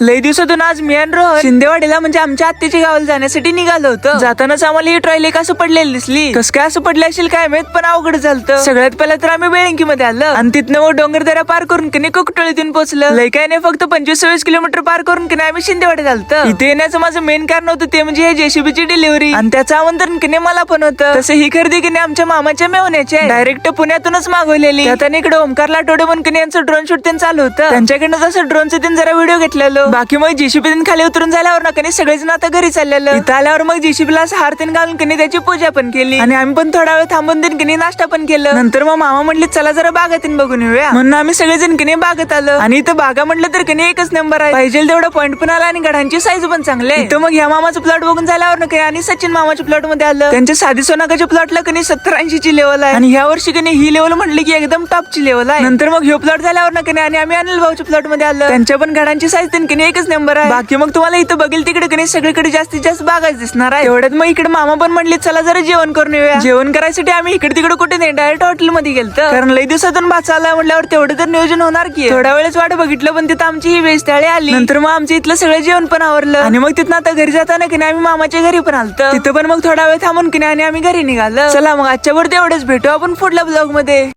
लई दिवसातून आज मी आणि रोहन शिंदेवाडीला म्हणजे आमच्या आत्याच्या गावाला जाण्यासाठी निघालो होतो. जातानाच आम्हाला ही ट्रॉली एक असं पडलेली दिसली? कस काय असं पडले असेल काय माहीत पण अवघड झालं सगळ्यात पहिला तर आम्ही बेळंकी मध्ये आलो. आणि तिथनं व डोंगर दऱ्या पार करून की कुकटोळीतून पोहोचलं लई काय नाही फक्त पंचवीस सव्वीस किलोमीटर पार करून की आम्ही शिंदेवाडी झालतो इथे येण्याचं माझं मेन कारण होतं ते म्हणजे हे जेसीबीची डिलिव्हरी आणि त्याचं आमंत्रण की मला पण होतं. तसं ही खरेदी की आमच्या मामाच्या मेवण्याची डायरेक्ट पुण्यातूनच मागवलेली. त्यात इकडे ओमकारला लाटोडे म्हणून की यांचं ड्रोन शूट त्यांनी चालू होतं. त्यांच्याकडनं जसं ड्रोनचं त्यांनी जरा व्हिडिओ घेतलेलो. बाकी मग जेसीबी खाली उतरून झाल्यावर ना कधी सगळेजण आता घरी चाललेलं. इथं आल्यावर मग जेसीबीला असं हार तीन घालून कनी त्याची पूजा पण केली. आणि आम्ही पण थोडा वेळ थांबून दिन कनी नाश्ता पण केलं. नंतर मग मामा म्हणले चला जरा बागातीन बघून येऊया. म्हणून आम्ही सगळेजण कनी बागत आलो. आणि इथं बागा म्हटलं तर कनी एकच नंबर आहे. पाहिजे तेवढा पॉईंट पण आला आणि गडांची साईज पण चांगली आहे. इथं मग ह्या मामाचं प्लॉट बघून झाल्यावर ना कनी आणि सचिन मामाच्या प्लॉटमध्ये आलं. त्यांच्या साधी सोनाकाच्या प्लॉटला कनी सत्तर ऐंशी ची लेवल आहे. आणि ह्या वर्षी कनी ही लेवल म्हटली की एकदम टॉपची लेवल आहे. नंतर मग ह्यो प्लॉट झाल्यावर ना कनी आणि आम्ही अनिल भाऊच्या प्लॉटमध्ये आलो. त्यांच्या पण घडांची साईज त्यांनी कनी एकच नंबर आहे. बाकी मग तुम्हाला इथं बघेल तिकडे कनी सगळीकडे जास्तीत जास्त बागाच दिसणार आहे. एवढ्यात मग इकडे मामा पण म्हणले चला जरा जेवण करून येऊया. जेवण करायसाठी आम्ही इकडे तिकडे कुठे नाही डायरेक्ट हॉटेल मध्ये गेलतो. कारण लई दिवसातून भात आला म्हटल्यावर तेवढं तर नियोजन होणार की. थोड्या वेळेस वाट बघितलं पण तिथं आमची ही वेस्ट थाळी आली. नंतर मग आमचं इथलं सगळं जेवण पण आवरलं. आणि मग तिथं आता घरी जाताना की नाही आम्ही मामाच्या घरी पण आलतो. तिथं पण मग थोडा वेळ थांबून की नाही आणि आम्ही घरी निघालो. चला मग आजच्या वर तेवढंच भेटू आपण पुढल्या ब्लॉगमध्ये.